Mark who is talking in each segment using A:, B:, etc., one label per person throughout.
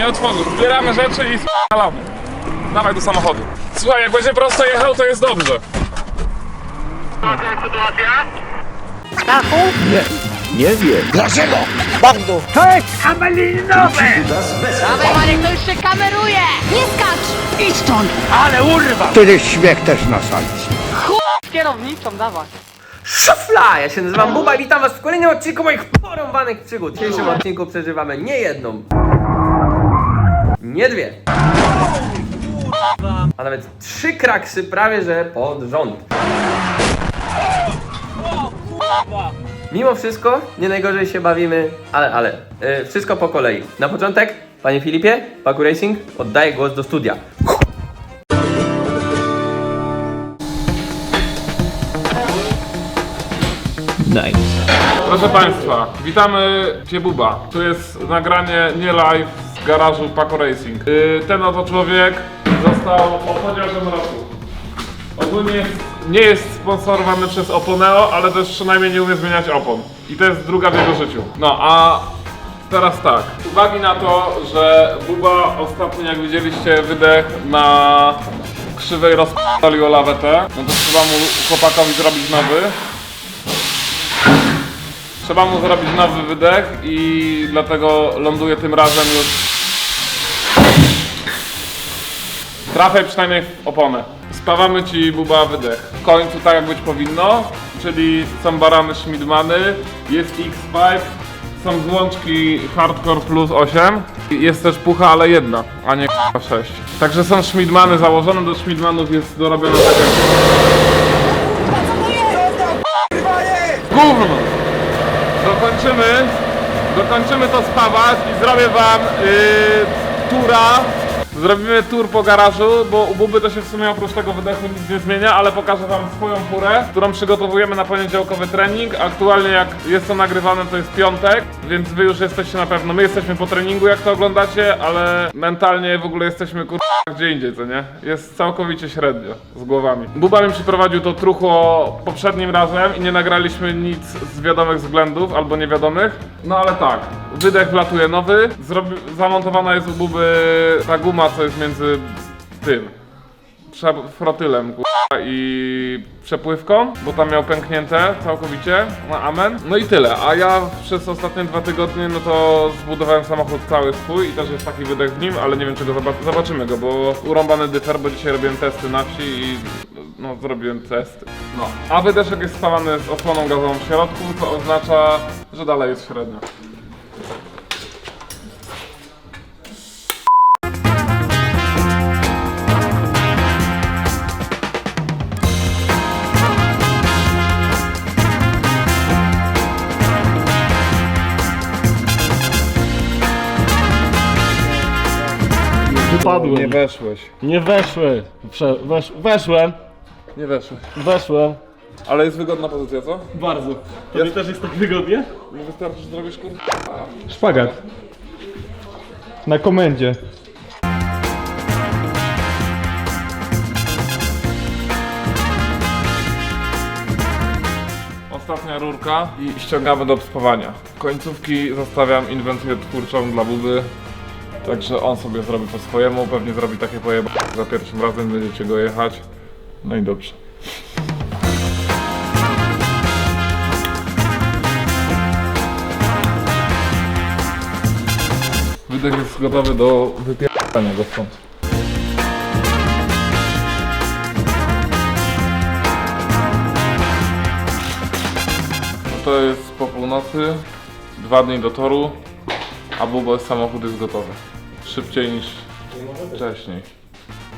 A: Nie otworzył. Zbieramy rzeczy i spalamy. Dawaj do samochodu. Słuchaj, jak będzie prosto jechał, to jest dobrze.
B: Nie wiem.
C: Dawaj Marek, to już się kameruje! Nie skacz!
B: Wtedy śmiech też na sali.
C: Z kierownicą, dawaj.
D: Szafla! Ja się nazywam Buba i witam was w kolejnym odcinku moich porąbanych przygód. W dzisiejszym odcinku przeżywamy nie jedną, nie dwie, a nawet trzy kraksy prawie że pod rząd. Mimo wszystko, nie najgorzej się bawimy, ale, ale, yy, wszystko po kolei. Na początek, panie Filipie, Paku Racing, oddaję głos do studia.
A: Proszę Państwa, witamy Cię Buba. Tu jest nagranie nie live garażu Paco Racing. Yy, Ten oto człowiek został ochroniarzem roku. Ogólnie nie jest sponsorowany przez Oponeo, ale też przynajmniej nie umie zmieniać opon. I to jest druga w jego życiu. No a teraz tak. Uwagi na to, że Buba ostatnio jak widzieliście wydech na krzywej rozpalił lawetę, no to trzeba mu chłopakowi zrobić nowy. Trzeba mu zrobić nowy wydech i dlatego ląduje tym razem już. Trafiaj przynajmniej w oponę. Spawamy ci buba wydech. W końcu tak jak być powinno, czyli są barany Schmidmany, jest X5, są złączki Hardcore Plus 8, jest też pucha, ale jedna, a nie 6. Także są Schmidmany założone, do Schmidmanów jest dorobione tak jak... Gówno! Dokończymy, dokończymy to spawać i zrobię wam yy, tura. Zrobimy tour po garażu, bo u Buby to się w sumie oprócz tego wydechu nic nie zmienia, ale pokażę wam swoją furę, którą przygotowujemy na poniedziałkowy trening. Aktualnie jak jest to nagrywane to jest piątek, więc wy już jesteście na pewno, my jesteśmy po treningu jak to oglądacie, ale mentalnie w ogóle jesteśmy kur... gdzie indziej, co nie? Jest całkowicie średnio z głowami. Buba mi przyprowadził to truchło poprzednim razem i nie nagraliśmy nic z wiadomych względów albo niewiadomych. No ale tak, wydech wlatuje nowy, zrobi... zamontowana jest u Buby ta guma, co jest między tym frotylem kurwa, i przepływką, bo tam miał pęknięte całkowicie, no amen. No i tyle, a ja przez ostatnie dwa tygodnie, no to zbudowałem samochód cały swój i też jest taki wydech w nim, ale nie wiem czego zobac- zobaczymy go, bo urąbany dyfer, bo dzisiaj robiłem testy na wsi i no zrobiłem testy. No, a wydeszek jest spawany z osłoną gazową w środku, co oznacza, że dalej jest średnio. Nie weszłeś.
E: Nie weszły. Prze wesz weszłem.
A: Nie weszłeś.
E: Weszłem.
A: Ale jest wygodna pozycja, co?
E: Bardzo. Tobie też jest tak wygodnie?
A: Nie wystarczy, że zrobisz kur...
F: Szpagat. Na komendzie.
A: Ostatnia rurka i ściągamy do spawania. Końcówki zostawiam inwencję twórczą dla Buby. Także on sobie zrobi po swojemu, pewnie zrobi takie pojeba za pierwszym razem, będziecie go jechać. No i dobrze. Wydech jest gotowy do wypierdania go stąd. To jest po północy, dwa dni do toru, a Bubo samochód jest gotowy. Szybciej niż wcześniej.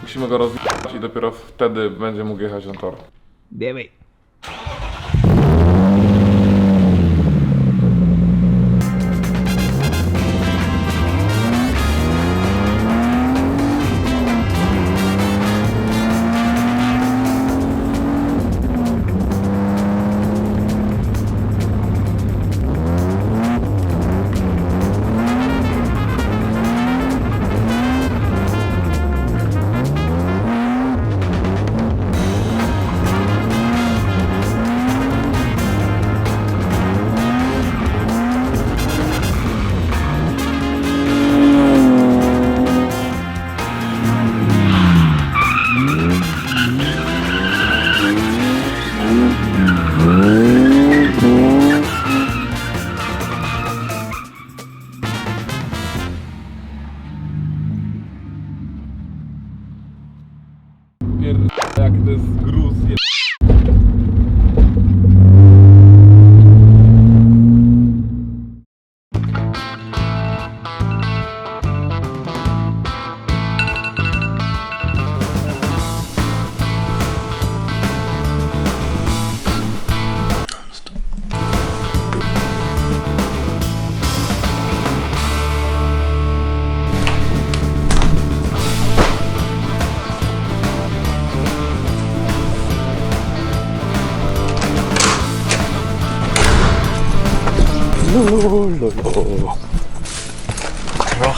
A: Musimy go rozwijać i dopiero wtedy będzie mógł jechać na tor. to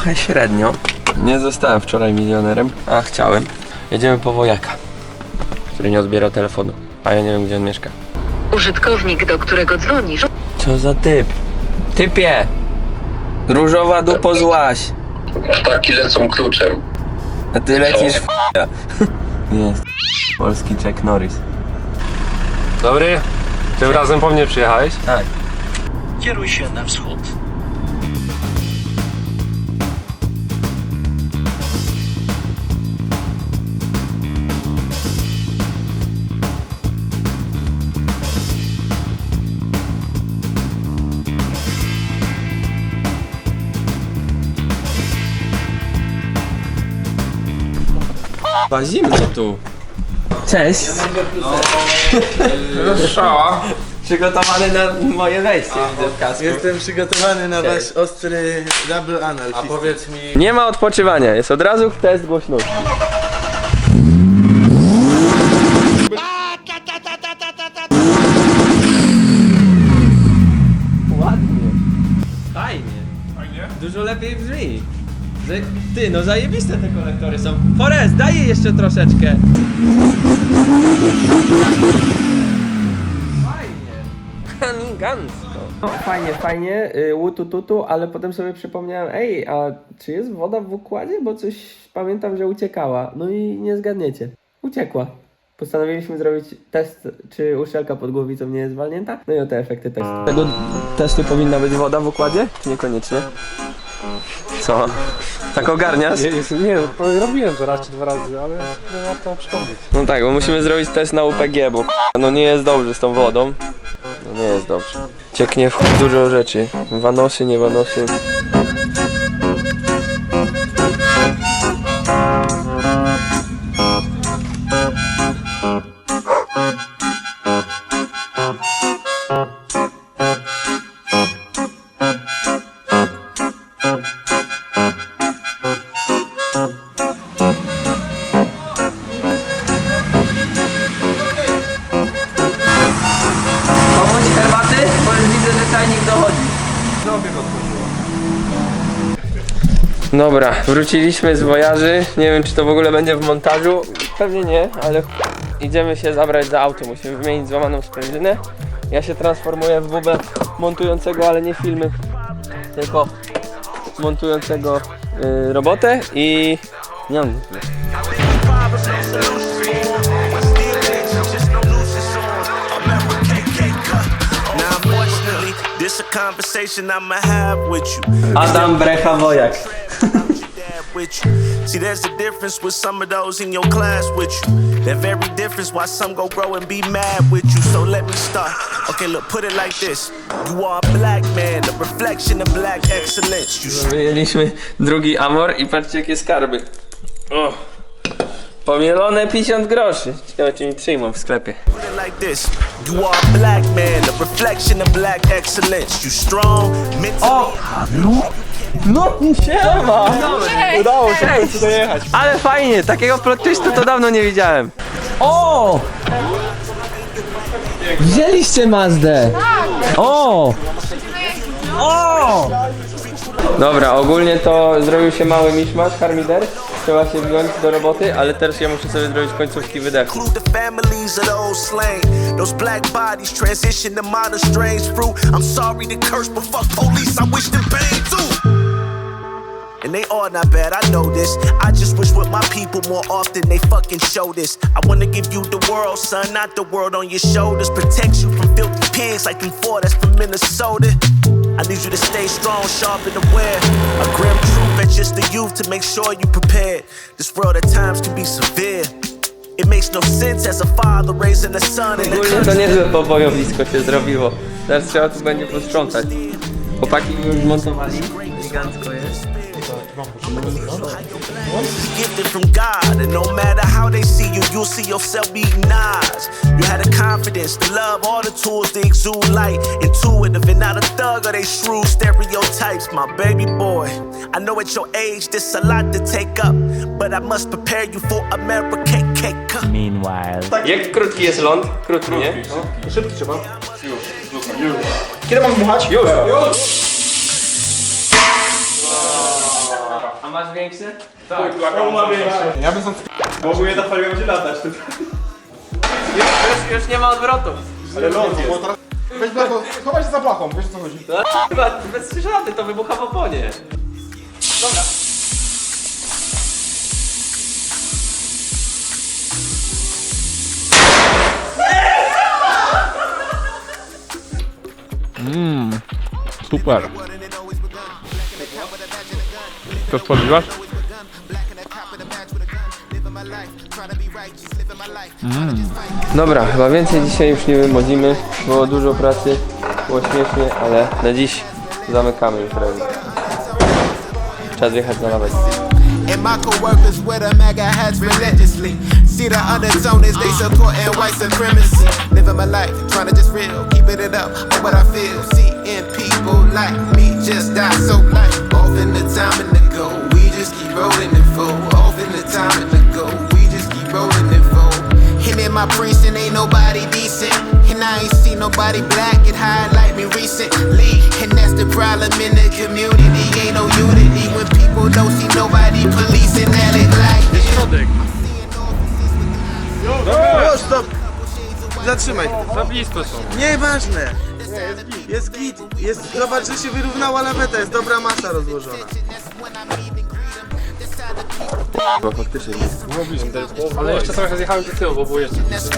D: Trochę średnio. Nie zostałem wczoraj milionerem, a chciałem. Jedziemy po wojaka, który nie odbiera telefonu, a ja nie wiem gdzie on mieszka.
G: Użytkownik, do którego dzwonisz,
D: Co za typ? Typie! Różowa dupo złaś!
H: Taki lecą kluczem.
D: A ty lecisz w Jest. Polski Jack Norris.
I: Dobry, tym razem po mnie przyjechałeś?
D: Tak.
B: Kieruj się na wschód.
D: Chyba zimno tu. Cześć.
A: Strzała.
D: Przygotowany na moje wejście widzę w kasku.
J: Jestem przygotowany na wasz ostry double anal. A powiedz mi,
D: Nie ma odpoczywania, jest od razu test głośności. Ładnie. Fajnie? Dużo lepiej brzmi. Ty, no zajebiste te konektory są. Forest, daj jej jeszcze troszeczkę. Fajnie. Elegancko. No, fajnie, fajnie, y, łutu tutu, ale potem sobie przypomniałem, ej, a czy jest woda w układzie? Bo coś pamiętam, że uciekała. No i nie zgadniecie. Uciekła. Postanowiliśmy zrobić test, czy uszczelka pod głowicą nie jest walnięta. No i oto efekty testu. Tego testu powinna być woda w układzie? Czy niekoniecznie? Co? Tak ogarniasz?
I: Nie, nie, robiłem to raz czy dwa razy, ale nie ma to przypomnieć.
D: No tak, bo musimy zrobić test na UPG, bo no nie jest dobrze z tą wodą. No nie jest dobrze. Cieknie w chuj dużo rzeczy. Wanosy, nie wanosy. Wróciliśmy z wojaży. Nie wiem, czy to w ogóle będzie w montażu. Pewnie nie, ale idziemy się zabrać za auto. Musimy wymienić złamaną sprężynę. Ja się transformuję w bubę montującego, ale nie filmy, tylko montującego y, robotę i... Nie mam. Adam Brecha Wojak.
H: Dad with you. See, there's a difference with some of those in your class with you. That very difference why some go grow and be mad with you. So let me start. Okay, look, put it like this. You are a black man, a reflection of black excellence. You
D: Wyjęliśmy drugi Amor i patrzcie jakie skarby. O. Pomielone 50 groszy. Ciekawe czy mi przyjmą w sklepie.
H: like this. You are a black man, a reflection of black excellence. You strong, mentally.
D: No siema! Udało się Cześć. dojechać. Ale fajnie, takiego plot twistu to dawno nie widziałem. O! Wzięliście Mazdę! O! O! Dobra, ogólnie to zrobił się mały miszmasz, harmider. Trzeba się wziąć do roboty, ale też ja muszę sobie zrobić końcówki wydechu.
H: include the families of those slain. Those black bodies transition to minor strange fruit. I'm sorry to curse, but fuck police, I wish them pain too. And they all not bad, I know this. I just wish with my people more often they fucking show this. I wanna give you the world, son, not the world on your shoulders. Protect you from filthy pigs like them four that's from Minnesota. I need you to stay strong, sharp and aware. A grim truth at just the youth to make sure you prepared. This world at times can be severe. It makes no sense as a father raising a son in
D: Ogólnie to niezłe pobojowisko się zrobiło. Teraz trzeba tu będzie posprzątać. Chłopaki już montowali. Elegancko jest.
H: gifted from God, and no matter how they see you, you'll see yourself beating odds. You had the confidence, the love, all the tools to exude light, intuitive and not a thug or they shrewd stereotypes. My baby boy, I know at your age this a lot to take up, but I must prepare you for America. K-K-K.
D: Jak krótki jest ląd? Krótki, nie?
I: Szybki trzeba.
D: A masz większy? Już, już nie ma odwrotów.
F: Weź blachą, chowaj się za blachą, wiesz o co chodzi.
D: No, chyba bez żady, to wybucha w oponie. Dobra.
A: Super. Chcesz podgrać?
D: Dobra, chyba więcej dzisiaj już nie wymodzimy. Było dużo pracy, było śmiesznie, ale na dziś zamykamy imprezę. Czas jechać na lawetę.
H: And my co-workers wear the MAGA hats religiously. See the undertone is they supporting white supremacy. Living my life, trying to just real, keeping it up on what I feel. Seeing people like me just die so light. Problem in the community. Ain't no unity when people don't see nobody policing that it like this.
J: O, stop! Zatrzymaj.
A: Za blisko są.
J: Nieważne. Jest git. Jest, zobacz, że się wyrównała laweta, jest dobra masa rozłożona.
I: Ale jeszcze trochę zjechałem do tyłu, bo było jeszcze.
H: That's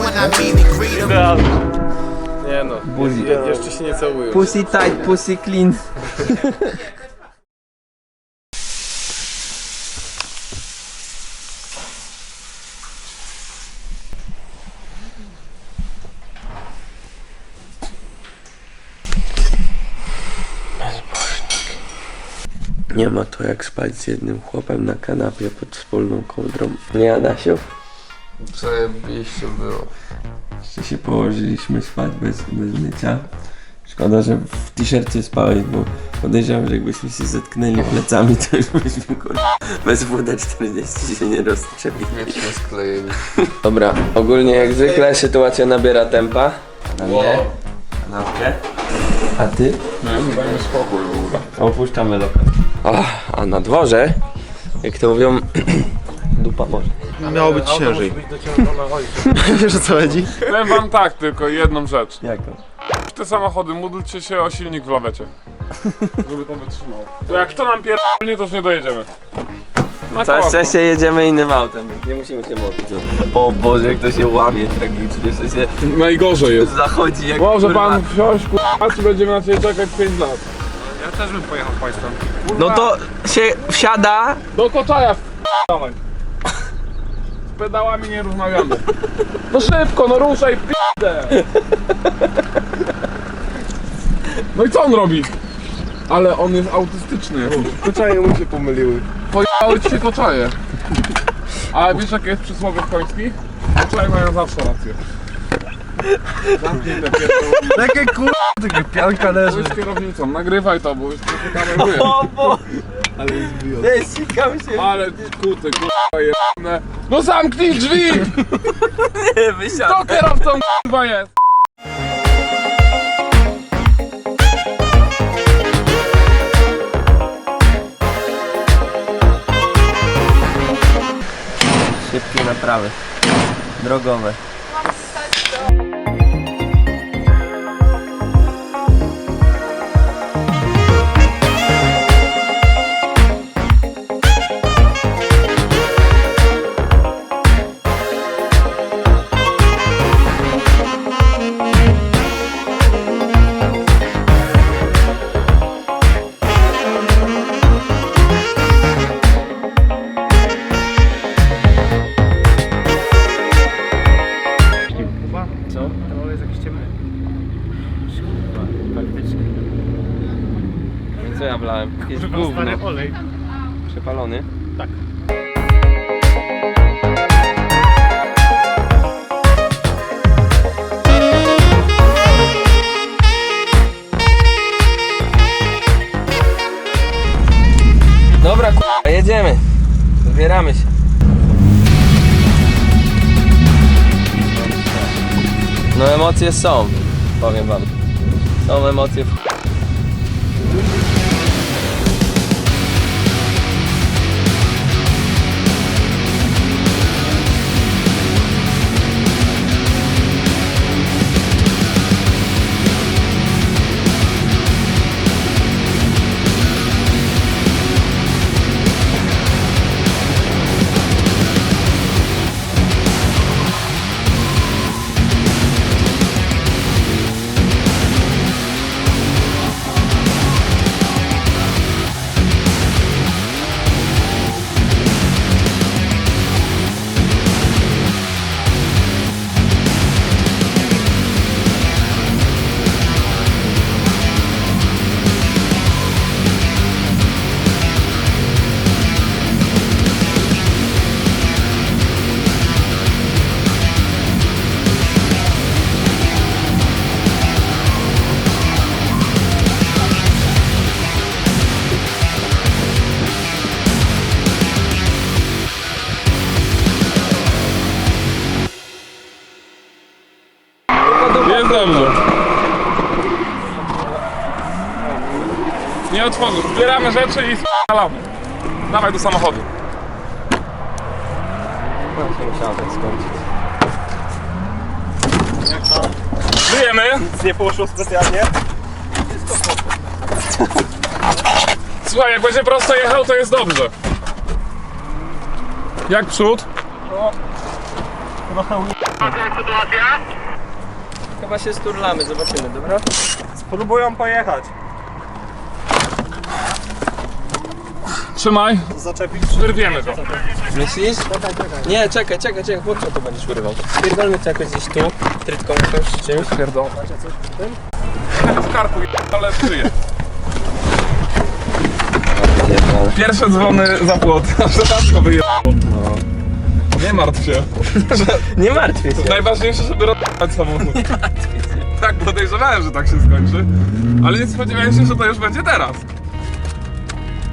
I: Nie no, je, jeszcze się nie całują.
D: Pussy tight, pussy clean. Nie ma to jak spać z jednym chłopem na kanapie pod wspólną kołdrą. Nie, Adasiu?
K: Zajebiście było.
D: Jeszcze się położyliśmy spać bez, bez mycia. Szkoda, że w t-shircie spałeś, bo podejrzewam, że jakbyśmy się zetknęli plecami, to już byśmy kurwa bez WD-40 się nie rozstrzepili.
K: Wiecznie sklejeni.
D: Dobra, ogólnie jak zwykle sytuacja nabiera tempa. Na mnie. Kanapkę. A ty?
A: No, dajmy spokój ogóle.
D: Opuszczamy lokal. A na dworze, jak to mówią, dupa Boże.
J: Miało być ciężej. Wiesz o co chodzi?
A: Powiem wam tak tylko jedną rzecz.
D: Jaka?
A: Te samochody, módlcie się o silnik w lawecie. Żeby to wytrzymało. To jak to nam pierdolnie, to już nie dojedziemy. Na
D: Całe
A: kołach.
D: szczęście jedziemy innym autem, nie musimy się modlić. O Boże, jak to się łamie tragicznie, że się
A: Najgorzej jest.
D: zachodzi jak
A: Może
D: kurwa.
A: pan wsiąść, kurwa, czy będziemy na ciebie czekać 5 lat?
I: Ja też bym pojechał z państwem.
D: No to się wsiada,
A: Do Koczaja dawaj. Pedałami nie rozmawiamy. No szybko, no ruszaj, p***ę. No i co on robi? Ale on jest autystyczny.
K: Koczaje mu się pomyliły.
A: Pojechały ci się koczaje. A wiesz jakie jest przysłowie w końskich? Koczaje mają zawsze rację. Zamknij te pierdolone.
K: Jakie kurwa, taka pianka leży.
A: Bądź kierownicą, nagrywaj to, bo już trochę kameruję.
D: Ej, sikam się,
A: Ale kuty, kurwa jebane. No zamknij drzwi!
D: wysiadł.
A: Kto kierowcą kurwa jest?
D: Szybkie naprawy. Drogowe. Wlałem. Jest gówno.
E: olej.
D: Przepalony?
E: Tak.
D: Dobra, k***a, jedziemy. Zbieramy się. No emocje są, powiem wam. Są emocje w
A: Jest dobrze. Nie otworzę. Zbieramy rzeczy i spalamy. Dawaj do samochodu.
D: Musiałem tak skończyć.
A: Żyjemy.
E: Nic nie poszło specjalnie.
A: Słuchaj, jak będzie prosto jechał, to jest dobrze. Jak przód?
D: Chyba się sturlamy, zobaczymy, dobra?
E: Spróbują pojechać.
A: Trzymaj.
E: Zaczepić.
A: Wyrwiemy go.
D: Myślisz? Nie, czekaj, czekaj, czekaj, co to będziesz urywał? Pierdolmy to jakoś gdzieś tu, trytką jakąś czy czymś.
A: Pierdol. W karku, ale żyje. Pierwsze dzwony za płot. Rzadko wyjechało. Nie martw się.
D: Nie martwię się.
A: Najważniejsze, żeby rozwiązać samochód. Tak, podejrzewałem, że tak się skończy. Ale nie spodziewałem się, że to już będzie teraz.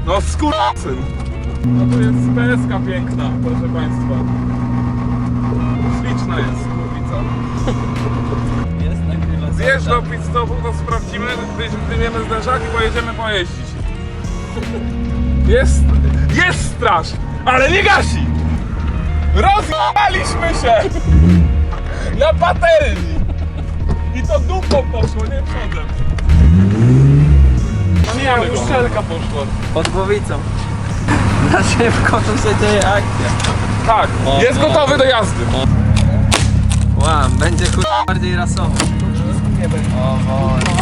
A: No skurczyn. No to jest PSK piękna, proszę Państwa. Śliczna jest kurwica. Zjeżdż do pit stopu, to sprawdzimy, wyjmiemy zderzak i pojedziemy pojeździć. Jest, jest straż, ale nie gasi! Rozjechaliśmy się! Na patelni! I to dupą poszło, nie przodem. No nie, już szelka poszła.
D: Pod głowicą. Na szybko tu się dzieje akcja.
A: Tak, jest gotowy do jazdy.
D: Wow, będzie kur... bardziej rasowo. O Boże.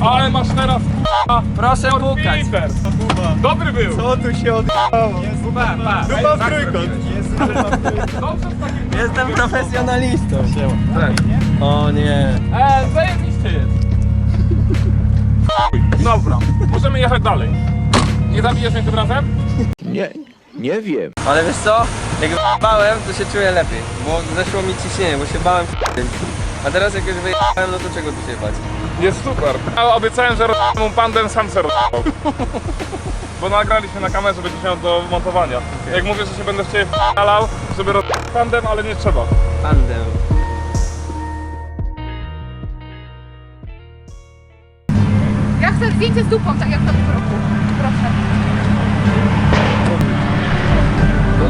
A: Ale masz teraz k***a
D: Proszę pukać.
A: Peter. Dobry był.
E: Co tu się odjechało? Dupa w trójkąt.
A: Dobrze w takim...
D: Jestem profesjonalistą.
A: Tak.
D: O nie.
A: E, zajebiście jest. Dobra, możemy jechać dalej. Nie zabijesz mnie tym razem?
D: Ale wiesz co? Jak bałem, to się czuję lepiej. Bo zeszło mi ciśnienie, bo się bałem A teraz jak już wyjechałem, no to czego tu się bać?
A: Jest super. Ja obiecałem, że rozmawiam pandem sam se. Bo nagraliśmy na kamerze, będziesz miał do montowania. Jak mówię, że się będę w ciebie wpalał, żeby roz... pandem, ale nie trzeba.
D: Tandem.
C: Ja chcę zdjęcie z dupą, tak jak na tym roku. Proszę.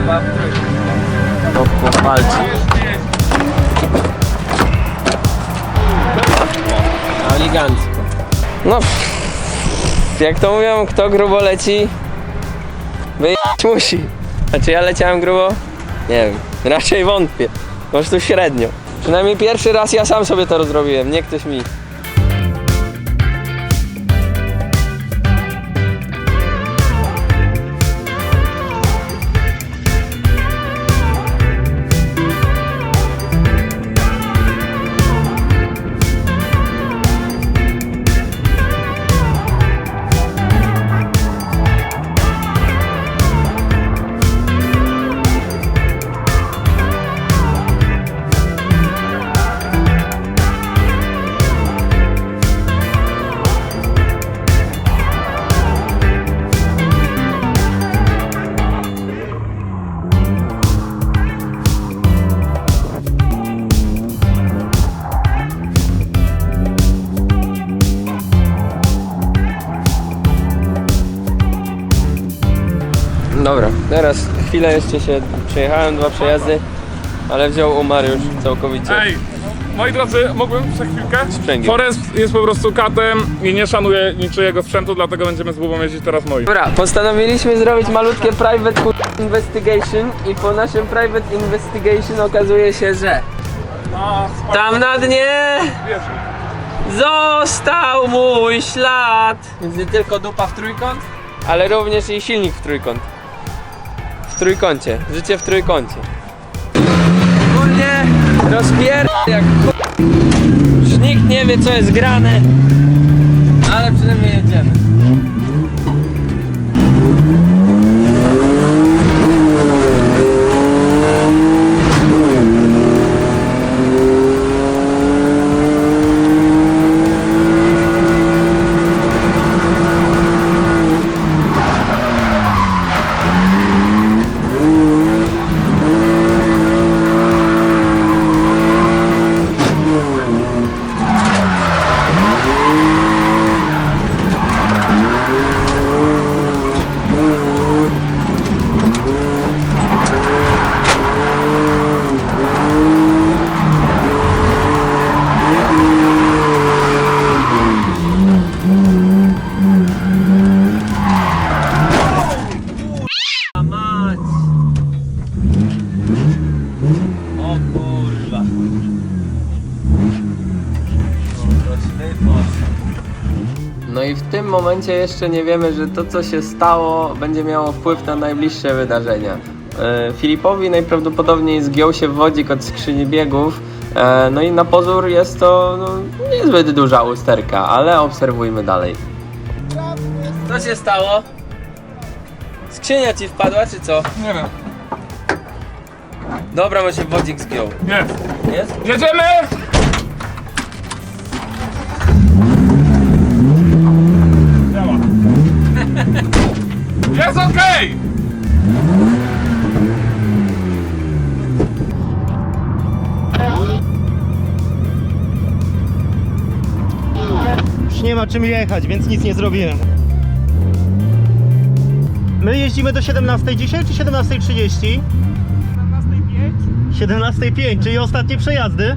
D: W trójkę. To pochwalcie. Elegancko. No, jak to mówią, kto grubo leci, wyjechać musi. A czy ja leciałem grubo? Nie wiem, raczej wątpię. Po prostu średnio. Przynajmniej pierwszy raz ja sam sobie to rozrobiłem, nie ktoś mi. Teraz chwilę jeszcze się przejechałem, dwa przejazdy, ale wziął umarł już całkowicie.
A: Ej, moi drodzy, mógłbym przez chwilkę?
D: Sprzęgiem.
A: Forest jest po prostu katem i nie szanuje niczyjego sprzętu, dlatego będziemy z Bubą jeździć teraz moim.
D: Dobra, postanowiliśmy zrobić malutkie private investigation i po naszym private investigation okazuje się, że tam na dnie został mój ślad. Więc nie tylko dupa w trójkąt, ale również i silnik w trójkąt. Trójkącie, życie w trójkącie. Ogólnie rozpier... jak Już nikt nie wie co jest grane, ale przynajmniej jedziemy. Momencie jeszcze nie wiemy, że to co się stało będzie miało wpływ na najbliższe wydarzenia. E, Filipowi najprawdopodobniej zgiął się wodzik od skrzyni biegów, e, no i na pozór jest to no, niezbyt duża usterka, ale obserwujmy dalej. Co się stało? Skrzynia ci wpadła, czy co?
A: Nie wiem.
D: Dobra, bo się wodzik zgiął.
A: Jest.
D: Jest?
A: Jedziemy! Jest okej!
E: Już nie ma czym jechać, więc nic nie zrobiłem. My jeździmy do 17.10 czy 17.30? 17.05. 17.05, czyli ostatnie przejazdy.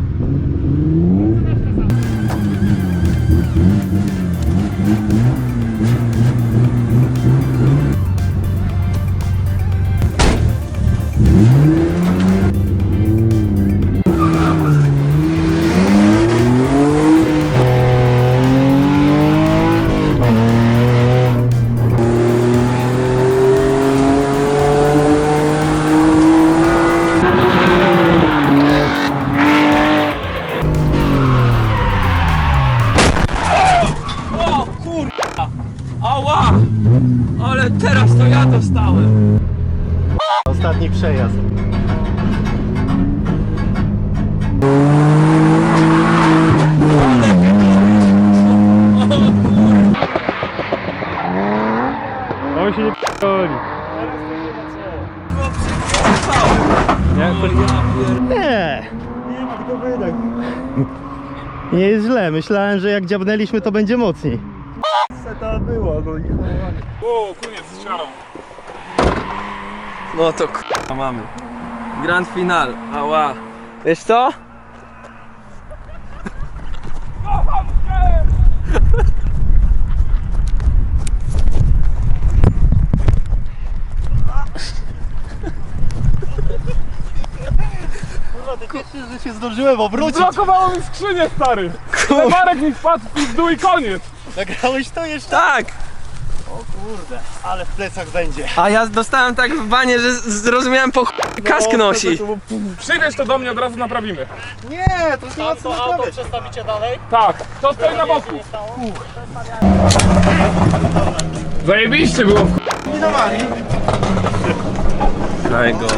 E: Dziabnęliśmy to będzie mocniej. to było, no i
A: O, koniec z ciarą.
D: No to k***a mamy. Grand final, ała. Wiesz co?
E: Kurwa, ty cieszysz, że się zdążyłem obrócić.
A: Blokowało mi skrzynię, stary! Ale Marek mi wpadł w pizdu i koniec!
E: Nagrałeś to jeszcze?
D: Tak!
E: Kurde, ale w plecach będzie.
D: A ja dostałem tak w banie, że zrozumiałem po ch- kask nosi.
A: Przywieź to do mnie, od razu naprawimy.
E: Nie, to nie ma co naprawiać. przestawicie dalej?
A: Tak, to stoi na boku. Zajebiście było w
E: Minowali.
D: Najgorzej.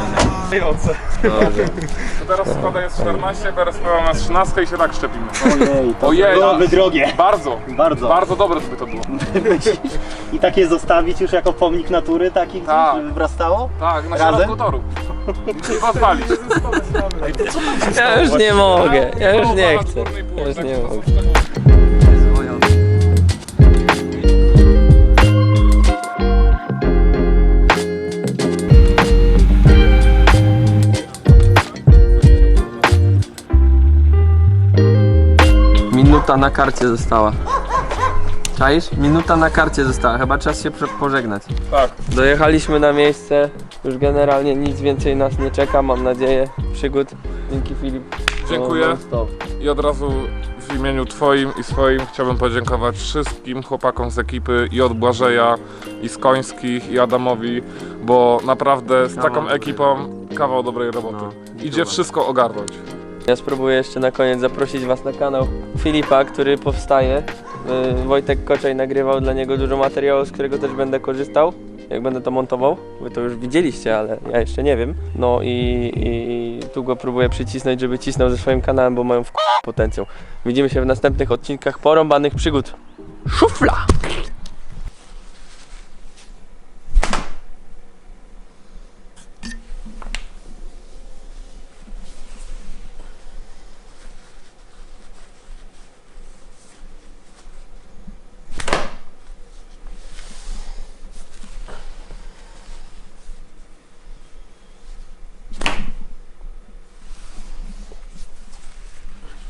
A: To teraz składa jest 14, teraz sprawa ma 13 i się tak szczepimy.
E: Ojej, to
A: Ojej,
E: byłoby drogie.
A: Bardzo,
E: Bardzo.
A: bardzo dobre by to było.
E: I takie zostawić już jako pomnik natury, takich,
A: Tak.
E: żeby wyrastało?
A: Tak, na
E: Razem?
A: środku toru. I podpalić.
D: Ja już nie mogę, ja już nie chcę. Ja już nie mogę. Minuta na karcie została. Czaisz? Minuta na karcie została, chyba czas się prze- pożegnać.
A: Tak.
D: Dojechaliśmy na miejsce, już generalnie nic więcej nas nie czeka, mam nadzieję. Przygód. Dzięki Filip.
A: Dziękuję.
D: No, stop.
A: I od razu w imieniu Twoim i swoim chciałbym podziękować wszystkim chłopakom z ekipy i od Błażeja, i z Końskich, i Adamowi, bo naprawdę z taką ekipą kawał dobrej roboty. Idzie wszystko ogarnąć.
D: Ja spróbuję jeszcze na koniec zaprosić Was na kanał Filipa, który powstaje. Yy, Wojtek Koczej nagrywał dla niego dużo materiału, z którego też będę korzystał, jak będę to montował. Wy to już widzieliście, ale ja jeszcze nie wiem. No i, i, i tu go próbuję przycisnąć, żeby cisnął ze swoim kanałem, bo mają w potencjał. Widzimy się w następnych odcinkach porąbanych przygód. Szufla!